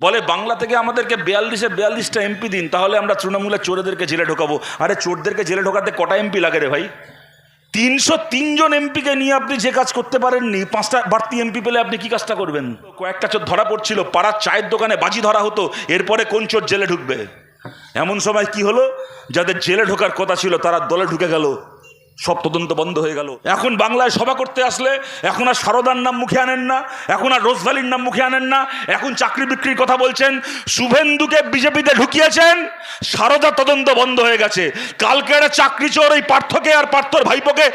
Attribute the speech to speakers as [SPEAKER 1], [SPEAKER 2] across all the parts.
[SPEAKER 1] বলে, বাংলা থেকে আমাদেরকে বিয়াল্লিশে বিয়াল্লিশটা এমপি দিন, তাহলে আমরা তৃণমূলের চোরেদেরকে জেলে ঢোকাবো। আরে, চোরদেরকে জেলে ঢোকাতে কটা এমপি লাগে রে ভাই? তিনশো তিনজন এমপিকে নিয়ে আপনি যে কাজ করতে পারেননি, পাঁচটা বাড়তি এমপি পেলে আপনি কি কাজটা করবেন? কয়েকটা চোর ধরা পড়ছিল, পাড়ার চায়ের দোকানে বাজি ধরা হতো, এরপরে কোন চোর জেলে ঢুকবে? এমন সময় কি হলো? যাদের জেলে ঢোকার কথা ছিল, তারা দলে ঢুকে গেল। সব তদন্ত বন্ধ হয়ে গেল। এখন বাংলায় সভা করতে আসলে এখন আর সারদার নাম মুখে আনেন না, এখন আর রোজভ্যালির নাম মুখে আনেন না, এখন চাকরি বিক্রির কথা বলছেন, শুভেন্দুকে বিজেপিতে ঢুকিয়েছেন সারদা তদন্ত বন্ধ হয়ে গেছে। কালকে একটা চাকরি চোর ওই পার্থকে আর পার্থর ভাইপোকে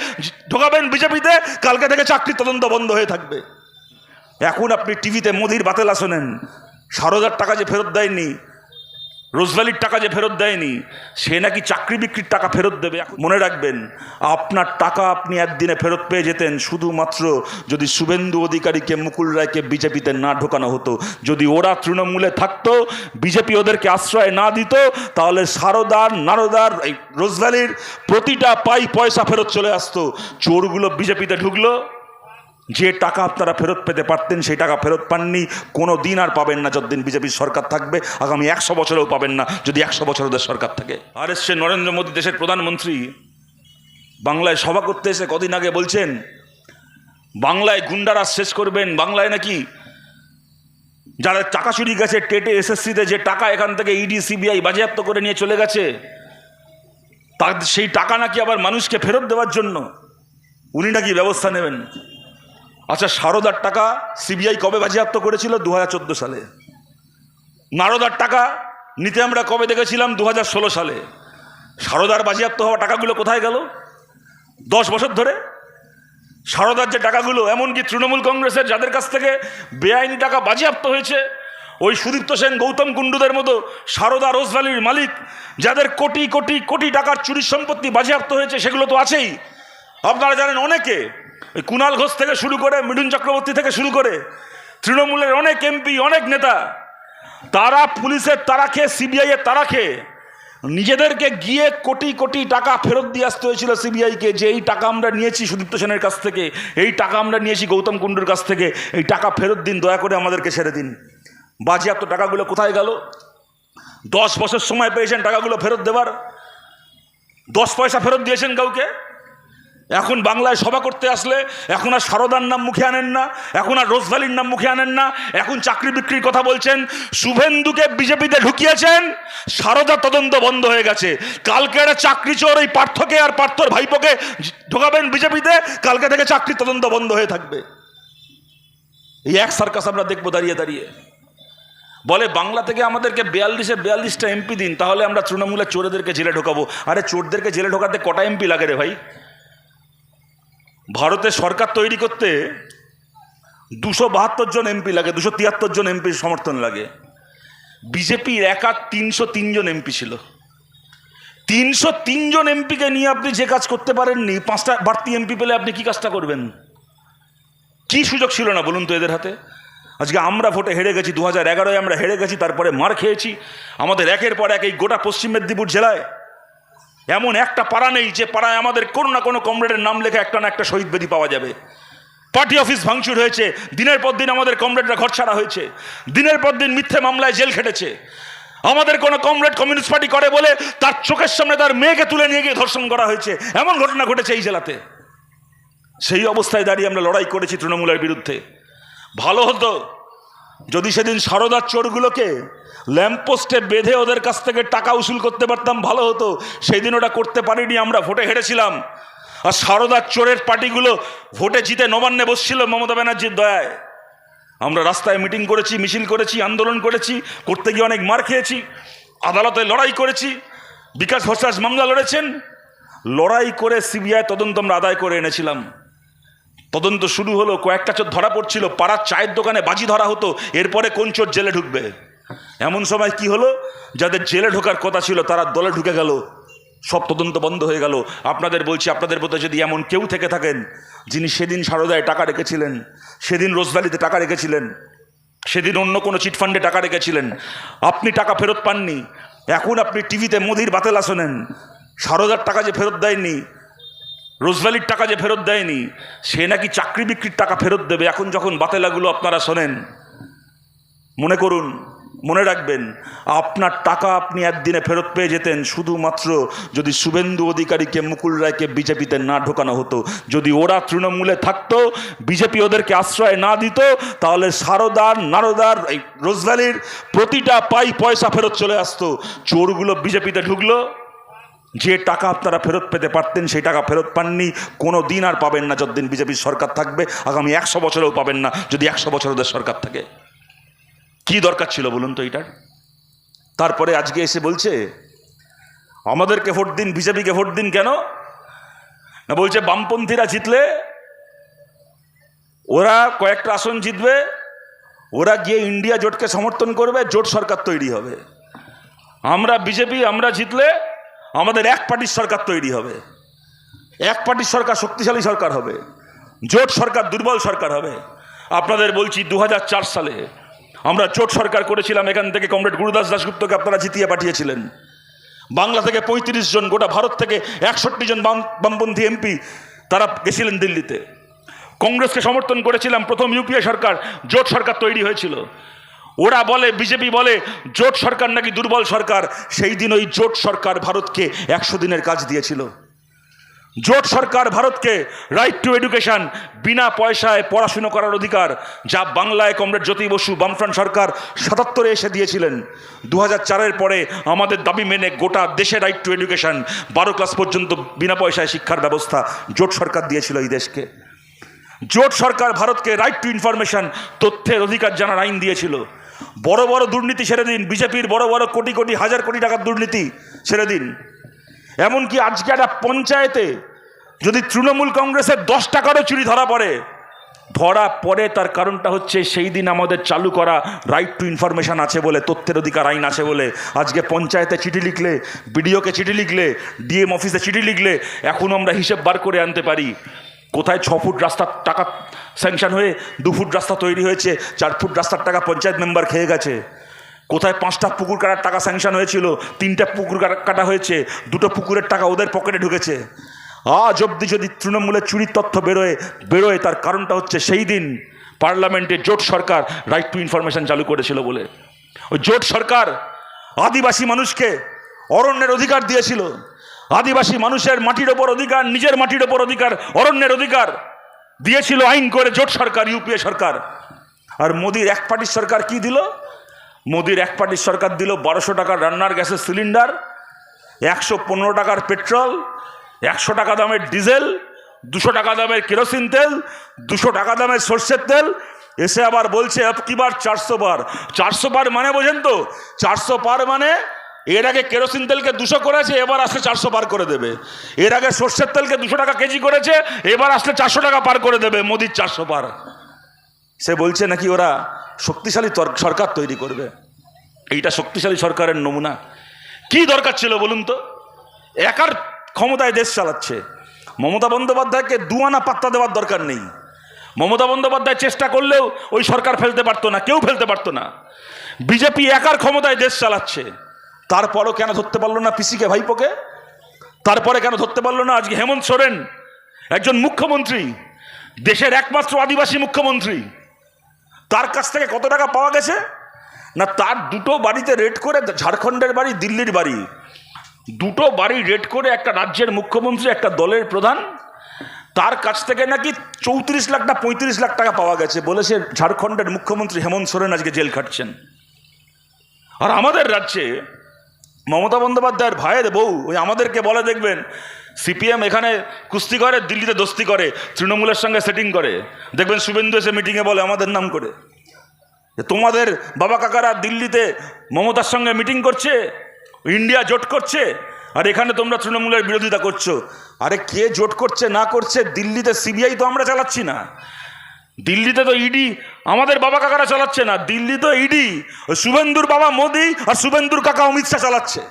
[SPEAKER 1] ঢোকাবেন বিজেপিতে, কালকে থেকে চাকরি তদন্ত বন্ধ হয়ে থাকবে। এখন আপনি টিভিতে মোদির বাতেলা শোনেন, সারদার টাকা যে ফেরত দেয়নি রোজভ্যালির টাকা যে ফেরত দেয়নি, সে নাকি চাকরি বিক্রির টাকা ফেরত দেবে? মনে রাখবেন, আপনার টাকা আপনি একদিনে ফেরত পেয়ে যেতেন, শুধুমাত্র যদি শুভেন্দু অধিকারীকে, মুকুল রায়কে বিজেপিতে না ঢোকানো হতো, যদি ওরা তৃণমূলে থাকতো, বিজেপি ওদেরকে আশ্রয় না দিত, তাহলে সারদার, নারদার, এই রোজভ্যালির প্রতিটা পাই পয়সা ফেরত চলে আসতো। চোরগুলো বিজেপিতে ঢুকলো যে টাকা আপনারা ফেরত পেতে পারতেন, সেই টাকা ফেরত পাননি, কোনো দিন আর পাবেন না যতদিন বিজেপির সরকার থাকবে। আগামী একশো বছরেও পাবেন না, যদি একশো বছর ওদের সরকার থাকে। আর এসছে নরেন্দ্র মোদী, দেশের প্রধানমন্ত্রী। বাংলায় সভা করতে এসে কদিন আগে বলছেন, বাংলায় গুন্ডারা শেষ করবেন। বাংলায় নাকি যারা টাকা চুরি গেছে, টেটে, এসএসসিতে যে টাকা এখান থেকে ইডি, সিবিআই বাজেয়াপ্ত করে নিয়ে চলে গেছে, তার সেই টাকা নাকি আবার মানুষকে ফেরত দেওয়ার জন্য। উনি নাকি ব্যবস্থা নেবেন। আচ্ছা সারদার টাকা সিবিআই কবে বাজেয়াপ্ত করেছিল? দু হাজার চোদ্দ সালে। নারদার টাকা নিতে আমরা কবে দেখেছিলাম? দু হাজার ষোলো সালে। সারদার বাজেয়াপ্ত হওয়া টাকাগুলো কোথায় গেল? দশ বছর ধরে সারদার যে টাকাগুলো, এমনকি তৃণমূল কংগ্রেসের যাদের কাছ থেকে বেআইনি টাকা বাজেয়াপ্ত হয়েছে, ওই সুদীপ্ত সেন, গৌতম কুণ্ডুদের মতো সারদা রোজভ্যালির মালিক, যাদের কোটি কোটি কোটি টাকার চুরির সম্পত্তি বাজেয়াপ্ত হয়েছে, সেগুলো তো আছেই। আপনারা জানেন অনেকে ওই কুণাল ঘোষ থেকে শুরু করে মিঠুন চক্রবর্তী থেকে শুরু করে তৃণমূলের অনেক এমপি, অনেক নেতা, তারা পুলিশের তারা খেয়ে সিবিআইয়ের তারা খেয়ে, নিজেদেরকে গিয়ে কোটি কোটি টাকা ফেরত দিয়ে আসতে হয়েছিল সিবিআইকে যে এই টাকা আমরা নিয়েছি সুদীপ্ত সেনের কাছ থেকে, এই টাকা আমরা নিয়েছি গৌতম কুণ্ডুর কাছ থেকে, এই টাকা ফেরত দিন, দয়া করে আমাদেরকে ছেড়ে দিন। বাজেয়াপ্ত টাকাগুলো কোথায় গেল? দশ বছর সময় পেয়েছেন টাকাগুলো ফেরত দেবার। দশ পয়সা ফেরত দিয়েছেন কাউকে? এখন বাংলায় সভা করতে আসলে, এখন আর সারদার নাম মুখে আনেন না, এখন আর রোজভ্যালির নাম মুখে আনেন না, এখন চাকরি বিক্রির কথা বলছেন, শুভেন্দুকে বিজেপিতে ঢুকিয়েছেন, সারদা তদন্ত বন্ধ হয়ে গেছে। কালকে একটা চাকরি চোর ওই পার্থকে আর পার্থর ভাইপোকে ঢোকাবেন বিজেপিতে, কালকে থেকে চাকরি তদন্ত বন্ধ হয়ে থাকবে। এই এক সার্কাস আমরা দেখব দাঁড়িয়ে দাঁড়িয়ে। বলে, বাংলা থেকে আমাদেরকে বিয়াল্লিশে বিয়াল্লিশটা এমপি দিন, তাহলে আমরা তৃণমূলের চোরেদেরকে জেলে ঢোকাবো। আরে চোরদেরকে জেলে ঢোকাতে কটা এমপি লাগে রে ভাই? ভারতের সরকার তৈরি করতে দুশো বাহাত্তর জন এমপি লাগে, দুশো তিয়াত্তর জন এমপির সমর্থন লাগে। বিজেপির একা তিনশো তিনজন এমপি ছিল। তিনশো তিনজন এমপিকে নিয়ে আপনি যে কাজ করতে পারেননি, পাঁচটা বাড়তি এমপি পেলে আপনি কি কাজটা করবেন? কি সুযোগ ছিল না বলুন তো এদের হাতে? আজকে আমরা ভোটে হেরে গেছি দু হাজার এগারোয় আমরা হেরে গেছি, তারপরে মার খেয়েছি। আমাদের একের পর এক এই গোটা পশ্চিম মেদিনীপুর জেলায় এমন একটা পাড়া নেই, যে পাড়ায় আমাদের কোনো না কোনো কমরেডের নাম লেখা একটা না একটা শহীদ বেদি পাওয়া যাবে। পার্টি অফিস ভাঙচুর হয়েছে, দিনের পর দিন আমাদের কমরেডরা ঘর ছাড়া হয়েছে, দিনের পর দিন মিথ্যে মামলায় জেল খেটেছে। আমাদের কোনো কমরেড কমিউনিস্ট পার্টি করে বলে তার চোখের সামনে তার মেয়েকে তুলে নিয়ে গিয়ে ধর্ষণ করা হয়েছে। এমন ঘটনা ঘটেছে এই জেলাতে। সেই অবস্থায় দাঁড়িয়ে আমরা লড়াই করেছি তৃণমূলের বিরুদ্ধে। ভালো হতো যদি সেদিন সারদার চোরগুলোকে ল্যাম্পপোস্টে বেঁধে ওদের কাছ থেকে টাকা উসুল করতে পারতাম, ভালো হতো। সেই দিন ওটা করতে পারিনি, আমরা ভোটে হেরেছিলাম। আর সারদার চোরের পার্টিগুলো ভোটে জিতে নবান্নে বসছিল, মমতা ব্যানার্জির দয়ায়। আমরা রাস্তায় মিটিং করেছি, মিছিল করেছি, আন্দোলন করেছি, করতে গিয়ে অনেক মার খেয়েছি, আদালতে লড়াই করেছি, বিকাশ ভট্টাচ মামলা লড়েছেন। লড়াই করে সিবিআই তদন্ত আমরা আদায় করে এনেছিলাম। তদন্ত শুরু হলো, কয়েকটা চোর ধরা পড়ছিল, পাড়ার চায়ের দোকানে বাজি ধরা হতো, এরপরে কোন চোর জেলে ঢুকবে? এমন সময় কি হলো? যাদের জেলে ঢোকার কথা ছিল, তারা দলে ঢুকে গেল। সব তদন্ত বন্ধ হয়ে গেল। আপনাদের বলছি, আপনাদের মধ্যে যদি এমন কেউ থেকে থাকেন, যিনি সেদিন সারদায় টাকা রেখেছিলেন, সেদিন রোজভ্যালিতে টাকা রেখেছিলেন, সেদিন অন্য কোনো চিটফান্ডে টাকা রেখেছিলেন, আপনি টাকা ফেরত পাননি, এখন আপনি টিভিতে মোদির বাতেলা শোনেন, সারদার টাকা যে ফেরত দেয়নি রোজভ্যালির টাকা যে ফেরত দেয়নি, সে নাকি চাকরি বিক্রির টাকা ফেরত দেবে। এখন যখন বাতেলাগুলো আপনারা শোনেন, মনে করুন মনে রাখবেন, আপনার টাকা আপনি একদিনে ফেরত পেয়ে যেতেন, শুধুমাত্র যদি শুভেন্দু অধিকারীকে, মুকুল রায়কে বিজেপিতে না ঢোকানো হতো। যদি ওরা তৃণমূলে থাকতো, বিজেপি ওদেরকে আশ্রয় না দিত, তাহলে সারদার, নারদার, এই রোজভ্যালির প্রতিটা পাই পয়সা ফেরত চলে আসতো। চোরগুলো বিজেপিতে ঢুকলো। যে টাকা আপনারা ফেরত পেতে পারতেন, সেই টাকা ফেরত পাননি। কোনো দিন আর পাবেন না, যতদিন বিজেপির সরকার থাকবে। আগামী একশো বছরেও পাবেন না, যদি একশো বছর ওদের সরকার থাকে। কি দরকার ছিল বলুন তো এটার? তারপরে আজকে এসে বলছে, আমাদেরকে ভোট দিন, বিজেপিকে ভোট দিন কেন? না বলছে, বামপন্থীরা জিতলে ওরা কয়েকটা আসন জিতবে, ওরা গিয়ে ইন্ডিয়া জোটকে সমর্থন করবে, জোট সরকার তৈরি হবে। আমরা বিজেপি, আমরা জিতলে আমাদের এক পার্টির সরকার তৈরি হবে। এক পার্টির সরকার শক্তিশালী সরকার হবে। জোট সরকার দুর্বল সরকার হবে। আপনাদের বলছি দু হাজার চার সালে আমরা জোট সরকার করেছিলাম, এখান থেকে কমরেড গুরুদাস দাসগুপ্তকে আপনারা জিতিয়ে পাঠিয়েছিলেন। বাংলা থেকে পঁয়ত্রিশ জন, গোটা ভারত থেকে একষট্টি জন বাম বামপন্থী এমপি তারা গেছিলেন দিল্লিতে। কংগ্রেসকে সমর্থন করেছিলাম, প্রথম ইউপিএ সরকার, জোট সরকার তৈরি হয়েছিল। ওরা বলে, বিজেপি বলে, জোট সরকার নাকি দুর্বল সরকার? সেই দিন ওই জোট সরকার ভারতকে একশো দিনের কাজ দিয়েছিল। জোট সরকার ভারতকে রাইট টু এডুকেশন বিনা পয়সায় পড়াশুনো করার অধিকার, যা বাংলায় কমরেড জ্যোতি বসু বামফ্রন্ট সরকার সাতাত্তরে এসে দিয়েছিলেন। দু চারের পরে আমাদের দাবি মেনে গোটা দেশে রাইট টু এডুকেশন বারো ক্লাস পর্যন্ত বিনা পয়সায় শিক্ষার ব্যবস্থা জোট সরকার দিয়েছিল এই দেশকে। জোট সরকার ভারতকে রাইট টু ইনফরমেশন তথ্যের অধিকার জানার আইন দিয়েছিল। বড় বড় দুর্নীতি ছেড়ে দিন, বিজেপির বড় বড় কোটি কোটি, হাজার কোটি টাকার দুর্নীতি ছেড়ে দিন। এমনকি আজকে একটা পঞ্চায়েতে যদি তৃণমূল কংগ্রেসের দশ টাকারও চুরি ধরা পড়ে ধরা পড়ে, তার কারণটা হচ্ছে সেই দিন আমাদের চালু করা রাইট টু ইনফরমেশন আছে বলে, তথ্যের অধিকার আইন আছে বলে। আজকে পঞ্চায়েতে চিঠি লিখলে, বিডিওকে চিঠি লিখলে, ডিএম অফিসে চিঠি লিখলে এখন আমরা হিসেব বার করে আনতে পারি। কোথায় ছ ফুট রাস্তার টাকা স্যাংশন হয়ে, দু ফুট রাস্তা তৈরি হয়েছে, চার ফুট রাস্তার টাকা পঞ্চায়েত মেম্বার খেয়ে গেছে। কোথায় পাঁচটা পুকুর কাটার টাকা স্যাংশন হয়েছিল, তিনটা পুকুর কাটা- হয়েছে, দুটো পুকুরের টাকা ওদের পকেটে ঢুকেছে। আজ অবধি যদি তৃণমূলের চুরির তথ্য বেরোয় বেরোয়, তার কারণটা হচ্ছে সেই দিন পার্লামেন্টে জোট সরকার রাইট টু ইনফরমেশন চালু করেছিল বলে। ওই জোট সরকার আদিবাসী মানুষকে অরণ্যের অধিকার দিয়েছিল। আদিবাসী মানুষের মাটির ওপর অধিকার, নিজের মাটির ওপর অধিকার, অরণ্যের অধিকার দিয়েছিল আইন করে জোট সরকার ইউপিএ সরকার। আর মোদির এক পার্টির সরকার কি দিল? মোদির এক পার্টির সরকার দিল বারোশো টাকার রান্নার গ্যাসের সিলিন্ডার, একশো পনেরো টাকার পেট্রোল, একশো টাকা দামের ডিজেল, দুশো টাকা দামের কেরোসিন তেল, দুশো টাকা দামের সর্ষের তেল। এসে আবার বলছে কি বার চারশো বার? চারশো বার মানে বোঝেন তো? চারশো পার মানে এর আগে কেরোসিন তেলকে দুশো করেছে, এবার আসলে চারশো পার করে দেবে। এর আগে সর্ষের তেলকে দুশো টাকা কেজি করেছে, এবার আসলে চারশো টাকা পার করে দেবে মোদির চারশো পার সে বলছে নাকি ওরা শক্তিশালী সরকার তৈরি করবে। এইটা শক্তিশালী সরকারের নমুনা। কি দরকার ছিল বলুন তো? একার ক্ষমতায় দেশ চালাচ্ছে। মমতা বন্দ্যোপাধ্যায়কে দুয়ানা পাত্তা দেওয়ার দরকার নেই। মমতা বন্দ্যোপাধ্যায় চেষ্টা করলেও ওই সরকার ফেলতে পারতো না, কেউ ফেলতে পারতো না। বিজেপি একার ক্ষমতায় দেশ চালাচ্ছে। তারপরও কেন ধরতে পারল না পিসিকে, ভাইপোকে? তারপরে কেন ধরতে পারল না আজকে হেমন্ত সোরেন, একজন মুখ্যমন্ত্রী, দেশের একমাত্র আদিবাসী মুখ্যমন্ত্রী? তার কাছ থেকে কত টাকা পাওয়া গেছে? না, তার দুটো বাড়িতে রেড করে ঝাড়খণ্ডের বাড়ি, দিল্লির বাড়ি। দুটো বাড়ি রেড করে একটা রাজ্যের মুখ্যমন্ত্রী, একটা দলের প্রধান। তার কাছ থেকে নাকি চৌত্রিশ লাখ না পঁয়ত্রিশ লাখ টাকা পাওয়া গেছে বলেছে ঝাড়খণ্ডের মুখ্যমন্ত্রী হেমন্ত সোরেন আজকে জেল খাটছেন। আর আমাদের রাজ্যে মমতা বন্দ্যোপাধ্যায়ের ভাইয়ের বউ, ওই আমাদেরকে বলে দেখবেন, সিপিএম এখানে কুস্তি করে, দিল্লিতে দোস্তি করে, তৃণমূলের সঙ্গে সেটিং করে। দেখবেন শুভেন্দু এসে মিটিংয়ে বলে, আমাদের নাম করে। তোমাদের বাবা কাকারা দিল্লিতে মমতার সঙ্গে মিটিং করছে ইন্ডিয়া জোট করছে, আর এখানে তোমরা তৃণমূলের বিরোধিতা করছ। আরে কে জোট করছে, না করছে, দিল্লিতে সিবিআই তো আমরা চালাচ্ছি না। দিল্লিতে তো ইডি, আমাদের বাবা কাকারা চালাচ্ছে না। দিল্লি তো ইডি, শুভেন্দুর বাবা মোদি আর শুভেন্দুর কাকা অমিত শাহ চালাচ্ছে।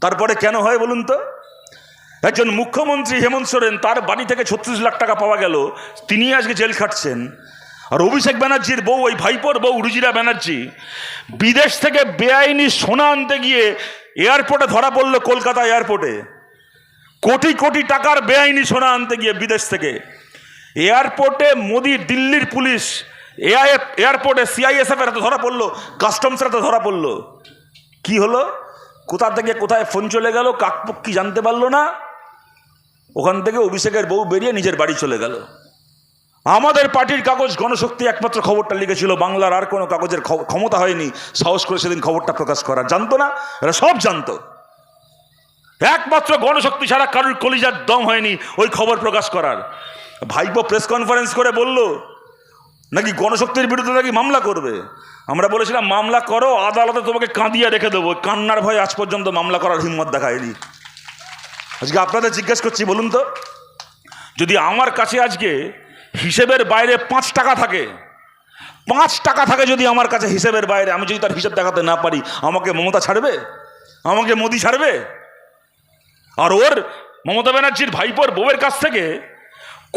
[SPEAKER 1] তারপরে কেন হয় বলুন তো? একজন মুখ্যমন্ত্রী হেমন্ত সোরেন, তার বাড়ি থেকে ছত্রিশ লাখ টাকা পাওয়া গেল, তিনি আজকে জেল খাটছেন। আর অভিষেক ব্যানার্জির বউ, ওই ভাইপোর বউ রুজিরা ব্যানার্জি, বিদেশ থেকে বেআইনি সোনা আনতে গিয়ে এয়ারপোর্টে ধরা পড়ল কলকাতা এয়ারপোর্টে। কোটি কোটি টাকার বেআইনি সোনা আনতে গিয়ে বিদেশ থেকে। এয়ারপোর্টে মোদি, দিল্লির পুলিশ এআইএফ এয়ারপোর্টে সিআইএসএফ এর হাতে ধরা পড়ল কাস্টমসের হাতে ধরা পড়ল। কি হলো? কোথা থেকে কোথায় ফোন চলে গেল? কাকপক্ষী জানতে পারল না? ওখান থেকে অভিষেকের বউ বেরিয়ে নিজের বাড়ি চলে গেল। আমাদের পার্টির কাগজ গণশক্তি একমাত্র খবরটা লিখেছিল, বাংলার আর কোনো কাগজের ক্ষমতা হয়নি। সাহস করে সেদিন খবরটা প্রকাশ করার জানতো না? এরা সব জানতো। একমাত্র গণশক্তি ছাড়া কারোর কলিজার দম হয়নি ওই খবর প্রকাশ করার। ভাইপো প্রেস কনফারেন্স করে বলল, নাকি গণশক্তির বিরুদ্ধে নাকি মামলা করবে? আমরা বলেছিলাম, মামলা করো, আদালতে তোমাকে কাঁদিয়ে রেখে দেবো। কান্নার ভয়ে আজ পর্যন্ত মামলা করার হিম্মত দেখায়নি। আজকে আপনাদের জিজ্ঞেস করছি, বলুন তো, যদি আমার কাছে আজকে হিসেবের বাইরে পাঁচ টাকা থাকে, পাঁচ টাকা থাকে যদি আমার কাছে হিসেবের বাইরে, আমি যদি তার হিসেব দেখাতে না পারি, আমাকে মমতা ছাড়বে? আমাকে মোদি ছাড়বে? আর ওর মমতা ব্যানার্জির ভাইপোর বউয়ের কাছ থেকে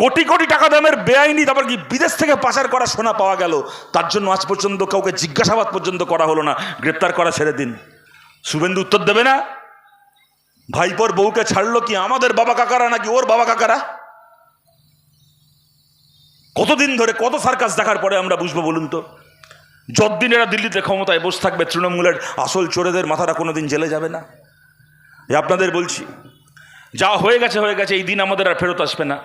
[SPEAKER 1] কোটি কোটি টাকা দামের বেআইনি, তারপর কি বিদেশ থেকে পাচার করা সোনা পাওয়া গেল? তার জন্য আজ পর্যন্ত কাউকে জিজ্ঞাসাবাদ পর্যন্ত করা হলো না। গ্রেপ্তার করা ছেড়ে দিন। শুভেন্দু উত্তর দেবে না? ভাইপোর বউকে ছাড়লো কি আমাদের বাবা কাকারা নাকি ওর বাবা কাকারা? কতদিন ধরে কত সার্কাস দেখার পরে আমরা বুঝব বলুন তো? যতদিন এরা দিল্লিতে ক্ষমতায় বসে থাকবে, তৃণমূলের আসল চোরেদের মাথাটা কোনোদিন জেলে যাবে না? আপনাদের বলছি, যা হয়ে গেছে হয়ে গেছে, এই দিন আমাদের আর ফেরত আসবে না।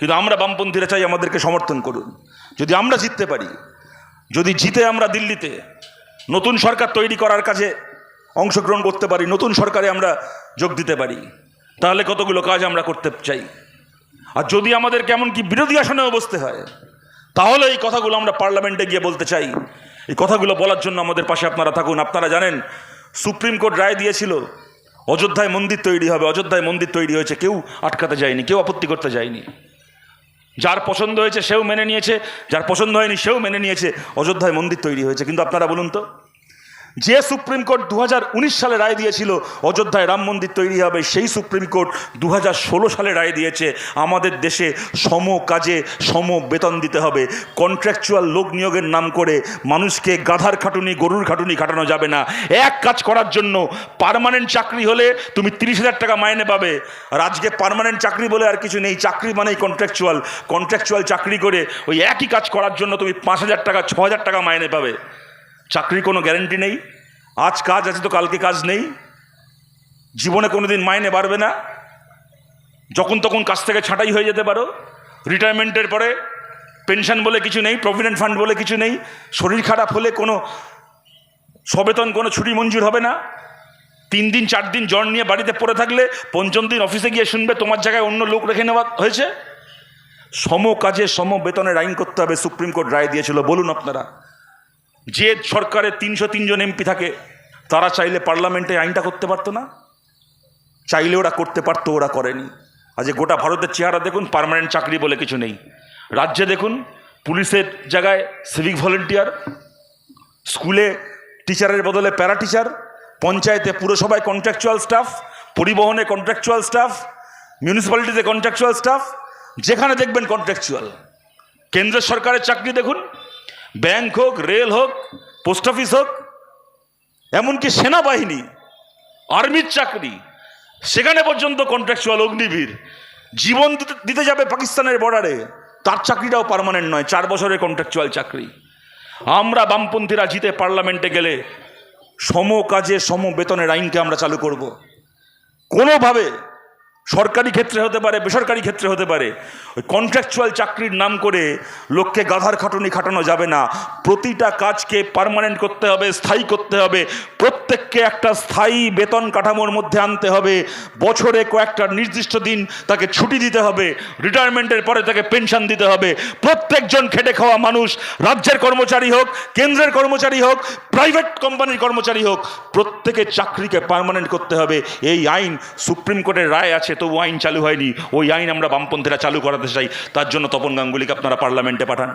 [SPEAKER 1] কিন্তু আমরা বামপন্থীরা চাই আমাদেরকে সমর্থন করুন। যদি আমরা জিততে পারি, যদি জিতে আমরা দিল্লিতে, নতুন সরকার তৈরি করার কাজে অংশগ্রহণ করতে পারি, নতুন সরকারে আমরা যোগ দিতে পারি, তাহলে কতগুলো কাজ আমরা করতে চাই? আর যদি আমাদের কেমন কি বিরোধী আসনেও বসতে হয়, তাহলে এই কথাগুলো আমরা পার্লামেন্টে গিয়ে বলতে চাই। এই কথাগুলো বলার জন্য আমাদের পাশে আপনারা থাকুন। আপনারা জানেন, সুপ্রিম কোর্ট রায় দিয়েছিল, অযোধ্যায় মন্দির তৈরি হবে, অযোধ্যায় মন্দির তৈরি হয়েছে, কেউ আটকাতে যায়নি, কেউ আপত্তি করতে যায়নি। যার পছন্দ হয়েছে সেও মেনে নিয়েছে, যার পছন্দ হয়নি সেও মেনে নিয়েছে। অযোধ্যায় মন্দির তৈরি হয়েছে। কিন্তু আপনারা বলুন তো যে সুপ্রিম কোর্ট দু হাজার উনিশ সালে রায় দিয়েছিল, অযোধ্যায় রাম মন্দির তৈরি হবে, সেই সুপ্রিম কোর্ট দু হাজার ষোলো সালে রায় দিয়েছে, আমাদের দেশে সম কাজে সম বেতন দিতে হবে। কন্ট্রাকচুয়াল লোক নিয়োগের নাম করে মানুষকে গাধার খাটুনি, গরুর খাটুনি খাটানো যাবে না। এক কাজ করার জন্য পারমানেন্ট চাকরি হলে তুমি তিরিশ হাজার টাকা মাইনে পাবে। আর আজকে পার্মানেন্ট চাকরি বলে আর কিছু নেই, চাকরি মানেই কন্ট্রাকচুয়াল কন্ট্রাকচুয়াল চাকরি করে ওই একই কাজ করার জন্য তুমি পাঁচ হাজার টাকা, ছ হাজার টাকা মাইনে পাবে। চাকরির কোনো গ্যারেন্টি নেই, আজ কাজ আছে তো কালকে কাজ নেই, জীবনে কোনো দিন মাইনে বাড়বে না, যখন তখন কাজ থেকে ছাঁটাই হয়ে যেতে পারো রিটায়ারমেন্টের পরে পেনশন বলে কিছু নেই প্রভিডেন্ট ফান্ড বলে কিছু নেই, শরীর খারাপ হলে কোনো সবেতন কোনো ছুটি মঞ্জুর হবে না, তিন দিন, চার দিন জ্বর নিয়ে বাড়িতে পড়ে থাকলে পঞ্চম দিন অফিসে গিয়ে শুনবে তোমার জায়গায় অন্য লোক রেখে নেওয়া হয়েছে। সম কাজে সম বেতনের আইন করতে হবে, সুপ্রিম কোর্ট রায় দিয়েছিল, বলুন আপনারা। যে সরকারে তিনশো তিনজন এমপি থাকে, তারা চাইলে পার্লামেন্টে আইনটা করতে পারতো না। চাইলে ওরা করতে পারতো, ওরা করেনি। আজ গোটা ভারতের চেহারা দেখুন, পার্মানেন্ট চাকরি বলে কিছু নেই। রাজ্যে দেখুন, পুলিশের জায়গায় সিভিক ভলেন্টিয়ার স্কুলে টিচারের বদলে প্যারা টিচার পঞ্চায়েতে পুরসভায় কন্ট্রাকচুয়াল স্টাফ পরিবহনে কন্ট্রাকচুয়াল স্টাফ মিউনিসিপ্যালিটিতে কন্ট্রাকচুয়াল স্টাফ যেখানে দেখবেন কন্ট্রাকচুয়াল কেন্দ্র সরকারের চাকরি দেখুন ব্যাংক হোক, রেল হোক, পোস্ট অফিস হোক, এমনকি সেনাবাহিনী, আর্মির চাকরি, সেখানে পর্যন্ত কন্ট্রাকচুয়াল অগ্নিবীর, জীবন দিতে- যাবে পাকিস্তানের বর্ডারে তার চাকরিটাও পারমানেন্ট নয়, চার বছরের কন্ট্রাকচুয়াল চাকরি। আমরা বামপন্থীরা জিতে পার্লামেন্টে গেলে সম কাজে সম বেতনের আইনকে আমরা চালু করব। কোনোভাবে সরকারি ক্ষেত্রে হতে পারে, বেসরকারি ক্ষেত্রে হতে পারে, ওই কন্ট্রাকচুয়াল চাকরির নাম করে লোককে গাধার খাটুনি খাটানো যাবে না। প্রতিটা কাজকে পার্মানেন্ট করতে হবে, স্থায়ী করতে হবে। প্রত্যেককে একটা স্থায়ী বেতন কাঠামোর মধ্যে আনতে হবে। বছরে কয়েকটা নির্দিষ্ট দিন তাকে ছুটি দিতে হবে। রিটায়ারমেন্টের পরে তাকে পেনশন দিতে হবে। প্রত্যেকজন খেটে খাওয়া মানুষ, রাজ্যের কর্মচারী হোক, কেন্দ্রের কর্মচারী হোক প্রাইভেট কোম্পানির কর্মচারী হোক, প্রত্যেকের চাকরিকে পার্মানেন্ট করতে হবে। এই আইন সুপ্রিম কোর্টের রায় আছে। তবু আইন চালু হয়নি। ওই আইন আমরা বামপন্থীরা চালু করাতে চাই। তার জন্য তপন গাঙ্গুলিকে আপনারা পার্লামেন্টে পাঠান।